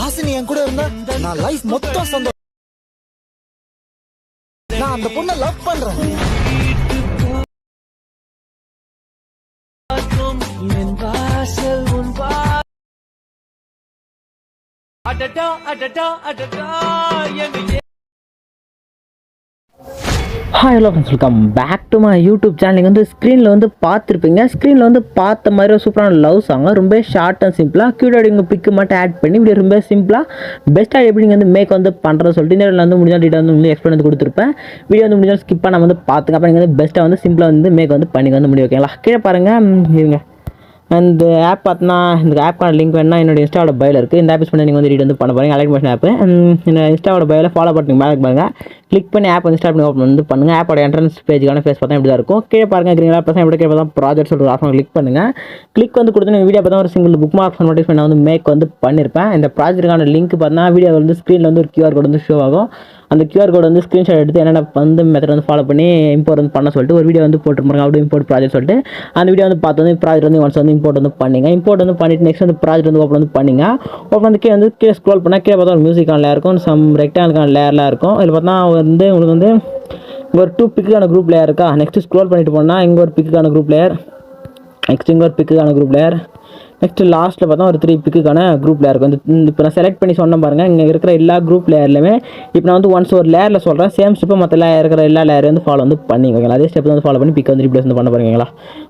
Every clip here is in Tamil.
ஹாசினி என் கூட இருந்தா நான் லைஃப் மொத்தம் சந்தோஷம். நான் அந்த பொண்ணை லவ் பண்றேன். அடடா அடடா அடடா என் hi hello friends welcome back to my YouTube channel நீங்கள் வந்து ஸ்க்ரீனில் வந்து பார்த்துருப்பீங்க. ஸ்க்ரீனில் வந்து பார்த்த மாதிரி ஒரு சூப்பரான லவ் சாங் ரொம்ப ஷார்ட் அண்ட் சிம்பிளாக க்யூட் இங்கே பிக்கு மட்டும் ஆட் பண்ணி இப்படி ரொம்ப சிம்பிளாக பெஸ்ட்டாக எப்படி நீங்கள் வந்து மேக் வந்து பண்ணுறது சொல்லிட்டு இந்த வந்து முடிஞ்சால் டீட்டெயில் வந்து உங்களுக்கு எக்ஸ்பிளைன் வந்து கொடுத்துருப்பேன். வீடியோ வந்து முடிஞ்சால் ஸ்கிப் பண்ணாமல் வந்து பார்த்துங்க. அப்போ நீங்கள் வந்து பெஸ்ட்டாக வந்து சிம்பிளாக வந்து மேக் வந்து பண்ணி வந்து முடியும் ஓகேங்களா கீழே பாருங்கள் இருங்க. அந்த ஆப் பார்த்தினா இந்த ஆப்க்கான லிங்க் வேணா என்னோட இன்ஸ்டாவோட பயில் இருக்குது இந்த ஆப் யூஸ் பண்ணி நீங்கள் வந்து ரீட் வந்து பண்ண போகிறீங்க அலைட் மோஷன் ஆப் என்னோட இன்ஸ்டாவோட பயில் ஃபாலோ பண்ணி மேலே பாருங்கள் கிளிக் பண்ணி ஆப் வந்து ஸ்டார்ட் பண்ணி ஓப்பன் வந்து பண்ணுங்கள் ஆப்போட என்ட்ரன்ஸ் பேஜுக்கான ஃபேஸ் பார்த்தா இப்படி தான் இருக்கும். கீழே பாருங்க கிரீன் பசங்க எப்படி கீழே தான் ப்ராஜெக்ட் சொல்கிற ஆஃப் கிளிக் பண்ணுங்கள் கிளிக் வந்து கொடுத்து வீடியோ பார்த்தா ஒரு சிங்கிள் புக் மார்க் நோட்டிஃபிகேஷன் பண்ண வந்து மேக் வந்து பண்ணியிருப்பேன் இந்த ப்ராஜெக்ட்டுக்கான லிங்க் பார்த்தா வீடியோ வந்து ஸ்க்ரீனில் வந்து ஒரு கியூஆர் கோட் வந்து ஷோ ஆகும். அந்த கியூஆர் கோட் வந்து ஸ்க்ரீன்ஷாட் எடுத்து என்னென்ன வந்து மெத்தட் வந்து ஃபாலோ பண்ணி இம்போர்ட் வந்து பண்ண சொல்லிட்டு ஒரு வீடியோ வந்து போட்டுருப்பாங்க. அப்படி இம்போர்ட் ப்ராஜெக்ட் சொல்லிட்டு அந்த வீடியோ வந்து பார்த்து வந்து ப்ராஜெக்ட் வந்து ஒன்ஸ் வந்து இம்போர்ட் வந்து பண்ணிங்க. இம்போர்ட் வந்து பண்ணிட்டு நெக்ஸ்ட் வந்து ப்ராஜெக்ட் வந்து ஓப்பன் வந்து பண்ணிங்க. ஓப்பன் வந்து கீழே வந்து கே ஸ்க்ரோல் பண்ணால் கீழே பார்த்தா ஒரு மியூசிக்கான லேயர் இருக்கும். சம் ரெக்டானுக்கான லேயர்லாம் இருக்கும். இதில் பார்த்தா வந்து உங்களுக்கு வந்து இங்கே ஒரு டூ பிக்குக்கான குரூப் லேயர் இருக்கா? நெக்ஸ்ட் ஸ்க்ரோல் பண்ணிட்டு போனால் இங்கே ஒரு பிக்குக்கான குரூப் லேயர் நெக்ஸ்ட் இங்கே ஒரு பிக்குக்கான குரூப் லேயர் நெக்ஸ்ட் லாஸ்ட்டில் பார்த்தா ஒரு த்ரீ பிக்குக்கான குரூப் லேயர் வந்து இந்த இப்போ நான் செலக்ட் பண்ணி சொன்னேன் பாருங்கள் இங்கே இருக்கிற எல்லா குரூப் லேயர்லையுமே இப்போ நான் வந்து ஒன்ஸ் ஒரு லேயரில் சொல்கிறேன் சேம் ஸ்டெப்பை மற்ற லேயர் இருக்கிற எல்லா லேயரையும் வந்து ஃபாலோ வந்து பண்ணிக்கோங்களா அதே ஸ்டெப் வந்து ஃபாலோ பண்ணி பிக் வந்து ரீப்ளேஸ் வந்து பண்ண பாருங்களா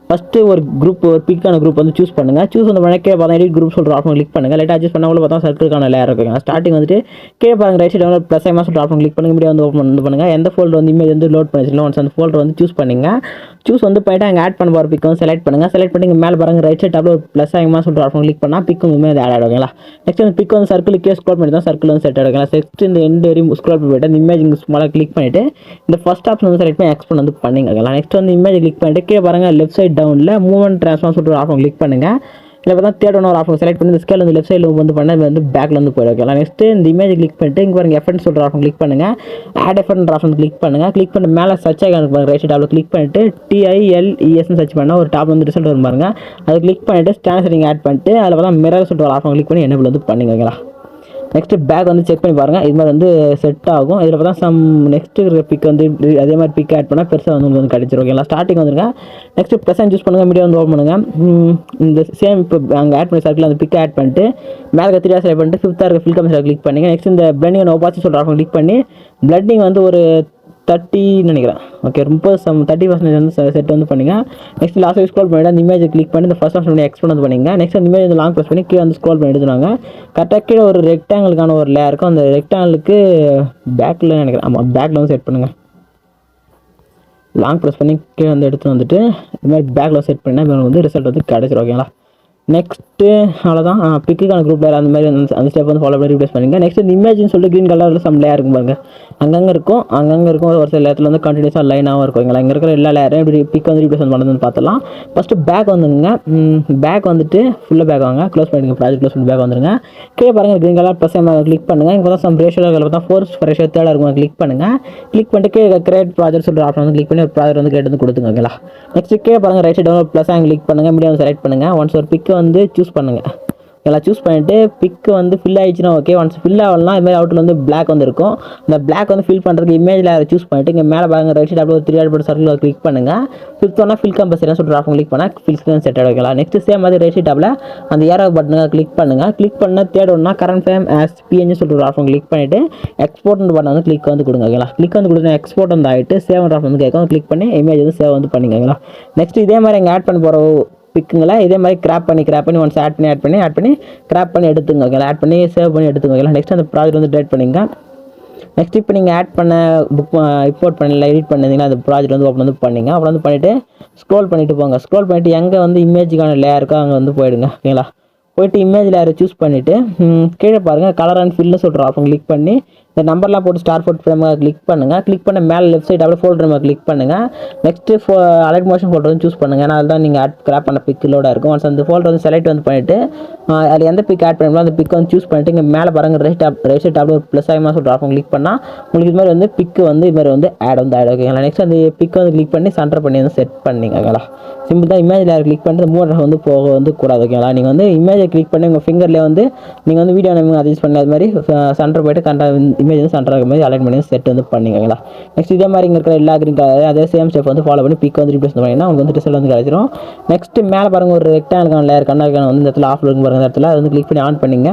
ஃபஸ்ட்டு ஒரு குரூப் ஒரு பிக்கான குரூப் வந்து சூஸ் பண்ணுங்கள் சூஸ் வந்து பண்ண கீழே பார்த்தா எடிட் குரூப் சொல்கிற ஆப்ஷன் கிளிக் பண்ணுங்கள் லேட்டாக அட்ஜஸ்ட் பண்ணால் பார்த்தா சர்க்கிள்கான லேயர் இருக்குங்க ஸ்டார்டிங் வந்துட்டு கீழே பாருங்க ரைட் சைடு வந்து ப்ளஸ் ஐமா சொல்கிற ஆப்ஷன் கிளிக் பண்ணுங்க மீடியா வந்து ஓப்பன் வந்து பண்ணுங்கள் எந்த ஃபோல்டர் வந்து இமேஜ் வந்து லோட் பண்ணி வச்சுக்கலாம் ஒன்ஸ் அந்த ஃபோல்டர் வந்து சூஸ் பண்ணிங்க சூஸ் வந்து போயிட்டு அங்கே ஆட் பண்ண போகிற பிக்கும் வந்து செலக்ட் பண்ணுங்கள் செலக்ட் பண்ணி இங்கே மேலே பாருங்க ரைட் சைட் டாப்ல ஒரு ப்ளஸ் ஐமா சொல்கிற ஆப்ஷன் கிளிக் பண்ணால் பிக்கும் வந்து அது ஆட் ஆகுங்களா நெக்ஸ்ட் வந்து பிக் வந்து சர்க்கிளுக்கே ஸ்க்ரோல் பண்ணி தான் சர்க்கிள் வந்து செட் ஆகுங்களா நெக்ஸ்ட் இந்த எண்டு வரையும் ஸ்க்ரோல் பண்ணி போயிட்டு அந்த இமேஜ் இங்கே ஸ்மாலாக கிளிக் பண்ணிட்டு இந்த ஃபஸ்ட் ஆப்ஷன் வந்து செலக்ட் பண்ணி எக்ஸ்போன் வந்து பண்ணிங்களா நெக்ஸ்ட் வந்து இமேஜ் கிளிக் பண்ணிட்டு கீழே பாருங்க லெஃப்ட் சைட் டவுனில் மூவ்மெண்ட் ட்ரான்ஸ்ஃபார்ம் சொல்லிட்டு ஆப்ஷன் கிளிக் பண்ணுங்கள் இல்லை பார்த்தா தேர்ட் ஒன் ஒரு ஆப்ஷன் செலக்ட் பண்ணி இந்த ஸ்கேல் வந்து லெஃப்ட் சைடில் வந்து பண்ணால் இது வந்து பேக்கில் வந்து போயிடும் ஓகேங்களா நெக்ஸ்ட் இந்த இமேஜ் கிளிக் பண்ணிட்டு இங்கே பாருங்கள் எஃபெக்ட் சொல்கிற ஆப்ஷன் கிளிக் பண்ணுங்கள் ஆட் எஃபெக்ட் ஆப்ஷன் கிளிக் பண்ணுங்கள் கிளிக் பண்ணி மேலே சர்ச் ஆகி பாருங்கள் ரைட் டாப்பில் கிளிக் பண்ணிட்டு டிஐஎல்இஎஸ்னு சர்ச் பண்ணால் ஒரு டாப் வந்து ரிசல்ட் வரும் பாருங்கள் அதை கிளிக் பண்ணிட்டு ஸ்டாண்ட் செட்டிங் ஆட் பண்ணிட்டு அதில் பார்த்தா மிரர் சொல்லிட்டு ஒரு ஆப்ஷன் கிளிக் பண்ணி என்ன வந்து பண்ணுங்க ஓகேங்களா நெக்ஸ்ட் பேக் வந்து செக் பண்ணி பாருங்கள் இது மாதிரி வந்து செட் ஆகும். இதில் பார்த்தா சம் நெக்ஸ்ட் இருக்கிற பிக் வந்து அதே மாதிரி பிக் ஆட் பண்ணால் பெருசாக வந்து உங்களுக்கு வந்து கிடச்சிரும். ஓகேங்களா ஸ்டார்டிங் வந்துருங்க. நெக்ஸ்ட் ப்ரெசன்ட் சூஸ் பண்ணுங்கள் மீடியா வந்து ஓப்பன் பண்ணுங்கள் இந்த சேம் இப்போ அங்கே ஆட் பண்ணி சர்க்கிள் அந்த பிக் ஆட் பண்ணிட்டு மேலே த்ரீ ஆர் பண்ணிட்டு ஃபிஃப்த்தாக இருக்க ஃபில் கமிஷன் கிளிக் பண்ணுங்க. நெக்ஸ்ட் இந்த பிளண்டிங் அண்ட் சொல்கிறாங்க சொல்கிற ஆப்ஷன் கிளிக் பண்ணி பிளட்டிங் வந்து ஒரு தேர்ட்டி நினைக்கிறேன். ஓகே ரொம்ப சம் தேர்ட்டி பர்சன்டேஜ் வந்து செட் வந்து பண்ணுங்க. நெக்ஸ்ட் லாஸ்ட் ஸ்க்ரோல் பண்ணிட்டு அந்த இமேஜ் கிளிக் பண்ணி இந்த ஃபஸ்ட் ஆப்ஷன் பண்ணி எக்ஸ்போர்ட் வந்து பண்ணிங்க. நெக்ஸ்ட் அந்த இமேஜ் வந்து லாங் ப்ரெஸ் பண்ணி கீழே வந்து ஸ்க்ரோல் பண்ணி எடுத்துனாங்க கரெக்டாக கீழே ஒரு ரெக்டாங்கிளுக்கான ஒரு லேயர் இருக்கும். அந்த ரெக்டாங்கிளுக்கு பேக்கில் நினைக்கிறேன். ஆமாம் பேக்கில் வந்து செட் பண்ணுங்கள் லாங் ப்ரெஸ் பண்ணி கீழே வந்து எடுத்து வந்துட்டு இது மாதிரி பேக்கில் செட் பண்ணால் வந்து ரிசல்ட் வந்து கிடச்சிரும் ஓகேங்களா நெக்ஸ்ட்டு அவ்வளோதான் பிக்குக்கான குரூப் லேயர் அந்த மாதிரி அந்த- ஸ்டெப் வந்து ஃபாலோ பண்ணி ரீப்ளேஸ் பண்ணிங்க. நெக்ஸ்ட் இந்த இமேஜ்னு சொல்லிட்டு க்ரீன் கலரில் சம் லேயர் இருக்கும் பாருங்கள் அங்கங்கே இருக்கும். அங்கங்கே இருக்கும். ஒரு சில இடத்துல வந்து கண்டினியூஸாக லைனாகவும் இருக்கும். இங்கே இங்கே இருக்கிற எல்லா லேயரையும் இப்படி பிக் வந்து ரீப்ளேஸ் பண்ணுறதுன்னு பார்த்தலாம் ஃபஸ்ட்டு பேக் வந்துங்க பேக் வந்துட்டு ஃபுல்லாக பேக் வாங்க. க்ளோஸ் பண்ணிடுங்க. ப்ராஜெக்ட் க்ளோஸ் பண்ணி பேக் வந்துருங்க. கீழே பாருங்க. க்ரீன் கலர் ப்ளஸ் கிளிக் பண்ணுங்க. இங்கே தான் சம் ரேஷியோ பார்த்தா ஃபோர்ஸ் ரேஷியோ தேர்டாக இருக்கும். கிளிக் பண்ணுங்கள் கிளிக் பண்ணிட்டு கீழே கிரியேட் ப்ராஜெக்ட் சொல்கிற ஆப்ஷன் வந்து கிளிக் பண்ணி ஒரு ப்ராஜெக்ட் வந்து கேட்டு வந்து கொடுத்துங்க. ஓகேங்களா நெக்ஸ்ட் கீழே பாருங்கள் ரைட் சைடு ப்ளஸ் ஆங்க கிளிக் பண்ணுங்கள் மீடியம் செலக்ட் பண்ணுங்கள் ஒன்ஸ் ஒரு பிக்கை வந்து சூஸ் பண்ணுங்கள் எல்லாம் சூஸ் பண்ணிட்டு பிக்கு வந்து ஃபில் ஆகிடுச்சுன்னா ஓகே ஒன்ஸ் ஃபில் ஆகலாம் இது மாதிரி அவுட்டில் வந்து பிளாக் வந்து இருக்கும் அந்த பிளாக் வந்து ஃபில் பண்ணுறதுக்கு இமேஜில் அதை சூஸ் பண்ணிட்டு இங்கே மேலே பாருங்க ரைட் சைடு ஒரு த்ரீ ஆட் சர்க்கிள் கிளிக் பண்ணுங்க. ஃபிஃப்த் ஒன்னா ஃபில் கம்பல்சரி சொல்லிட்டு ஆஃப் கிளிக் பண்ணால் ஃபில் ஸ்க்ரீன் செட் ஆகிக்கலாம் நெக்ஸ்ட் சேம் மாதிரி ரைட் சைட் அந்த ஏரோ பட்டனுங்க கிளிக் பண்ணுங்கள் கிளிக் பண்ண தேர்ட் ஒன்னா கரண்ட் ஃபேம் ஆஸ் பிஎன்ஜி சொல்லிட்டு ஒரு ஆப்ஷன் கிளிக் பண்ணிவிட்டு எக்ஸ்போர்ட் பட்டன் வந்து கிளிக் வந்து கொடுங்க ஓகேங்களா கிளிக் வந்து கொடுத்தா எக்ஸ்போர்ட் வந்து ஆகிட்டு சேவ் ஆப்ஷன் வந்து கேட்கும் கிளிக் பண்ணி இமேஜ் வந்து சேவ் வந்து பண்ணிக்கோங்களா நெக்ஸ்ட் இதே மாதிரி இங்கே ஆட் பண்ண போகிற பிக்குங்களை? இதே மாதிரி கிராப் பண்ணி கிராப் பண்ணி ஒன்ஸ் ஆட் பண்ணி ஆட் பண்ணி ஆட் பண்ணி கிராப் பண்ணி எடுத்துங்க ஓகேங்களா ஆட் பண்ணி சேவ் பண்ணி எடுத்துங்க ஓகேங்களா நெக்ஸ்ட் அந்த ப்ராஜெக்ட் வந்து டேட் பண்ணிங்க நெக்ஸ்ட் இப்போ நீங்கள் ஆட் பண்ண புக் இம்போர்ட் பண்ணல எடிட் பண்ணீங்கன்னா அந்த ப்ராஜெக்ட் வந்து ஓப்பன் வந்து பண்ணிங்க. அப்புறம் வந்து பண்ணிவிட்டு ஸ்க்ரோல் பண்ணிட்டு போங்க. ஸ்க்ரோல் பண்ணிவிட்டு எங்கே வந்து இமேஜுக்கான லேயர் இருக்கோ அங்கே வந்து போயிடுங்க. ஓகேங்களா? போயிட்டு இமேஜ் லேயரை சூஸ் பண்ணிவிட்டு கீழே பாருங்கள் கலர் அண்ட் ஃபில்னு சொல்கிற ஆப்ஷன் கிளிக் பண்ணி இந்த நம்பர்லாம் போட்டு ஸ்டார் ஃபோட் ஃப்ரேமாக கிளிக் பண்ணுங்கள் கிளிக் பண்ண மேலே லெஃப்ட் சைட் அப்படியே ஃபோல்டர் நம்ம கிளிக் பண்ணுங்கள் next for alert motion folder வந்து சூஸ் பண்ணுங்கள் ஏன்னா அதுதான் நீங்கள் ஆட் கிராப் பண்ண பிக்கிலோட இருக்கும். ஒன்ஸ் அந்த ஃபோல்டர் வந்து செலக்ட் வந்து பண்ணிவிட்டு அதில் எந்த பிக் ஆட் பண்ணுமோ அந்த பிக் வந்து சூஸ் பண்ணிட்டு இங்கே மேலே பாருங்க ரைட் டாப் ரைட் சைட் டாப்ல ஒரு ப்ளஸ் ஆகிமா சொல்லிட்டு ஆஃபம் கிளிக் பண்ணால் உங்களுக்கு இது மாதிரி வந்து பிக்கு வந்து இது மாதிரி வந்து ஆட் வந்து ஆட் ஓகேங்களா நெக்ஸ்ட் அந்த பிக் வந்து கிளிக் பண்ணி சென்டர் பண்ணி வந்து செட் பண்ணிங்களா சிம்பிள் தான். இமேஜ் லேயர் கிளிக் பண்ணிட்டு மூணு வந்து போக வந்து கூடாது ஓகேங்களா? நீங்கள் வந்து இமேஜை கிளிக் பண்ணி உங்கள் ஃபிங்கர்லேயே வந்து நீங்கள் வந்து வீடியோ நேம் அட்ஜஸ்ட் பண்ணி அது மாதிரி சென்டர் போய்ட்டு கரெக்டாக இமேஜ் வந்து சென்டர் ஆகிற மாதிரி அலைன் பண்ணி செட் வந்து பண்ணிங்களா நெக்ஸ்ட் இதே மாதிரி இங்கே இருக்கிற எல்லா கிரீன் கலர் அதே சேம் ஸ்டெப் வந்து ஃபாலோ பண்ணி பிக் வந்து ரீப்ளேஸ் பண்ணிங்கன்னா உங்களுக்கு வந்து ரிசல்ட் வந்து கிடைச்சிரும். நெக்ஸ்ட் மேலே பாருங்க ஒரு ரெக்டாங்கல் லேயர் கண்ணாக்கான வந்து இந்த இடத்துல ஆஃப் இருக்கும் பாருங்க இடத்துல அது வந்து கிளிக் பண்ணி ஆன் பண்ணிங்க.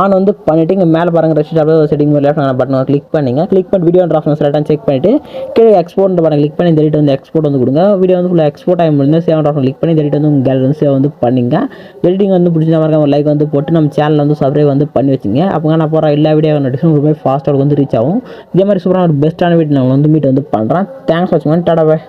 ஆன் வந்து பண்ணிவிட்டு இங்கே மேலே பாருங்க ரெஸ்ட் அப்படியே செட்டிங் லெஃப்ட் பட்டன் கிளிக் பண்ணிங்க. கிளிக் பண்ணி வீடியோ ஆஃப் செலக்டாக செக் பண்ணிவிட்டு கீழே எக்ஸ்போர்ட் பட்டன் கிளிக் பண்ணி இந்த வந்து எக்ஸ்போர்ட் வந்து கொடுங்க. வீடியோ வந்து ஃபுல்லாக எக்ஸ்போர்ட் ஆகும் முடிஞ்சு சேவ் ஆஃப் கிளிக் பண்ணி இந்த வந்து உங்கள் கேலரி வந்து சேவ் வந்து பண்ணிங்க. எடிட்டிங் வந்து பிடிச்சா மாதிரி ஒரு லைக் வந்து போட்டு நம்ம சேனல் வந்து சப்ஸ்கிரைப் வந்து பண்ணி வச்சுங்க. அப்போ நான் போகிற எல்லா வீடியோ நோட்டிஃபிகேஷன் ரொம்ப ஃபாஸ்ட்டாக வந்து ரீச் ஆகும். இதே மாதிரி சூப்பரான ஒரு பெஸ்ட்டான வீட்டு நான் வந்து மீட் வந்து பண்ணுறேன் தேங்க்ஸ் வாட்சிங் டாடா பாய்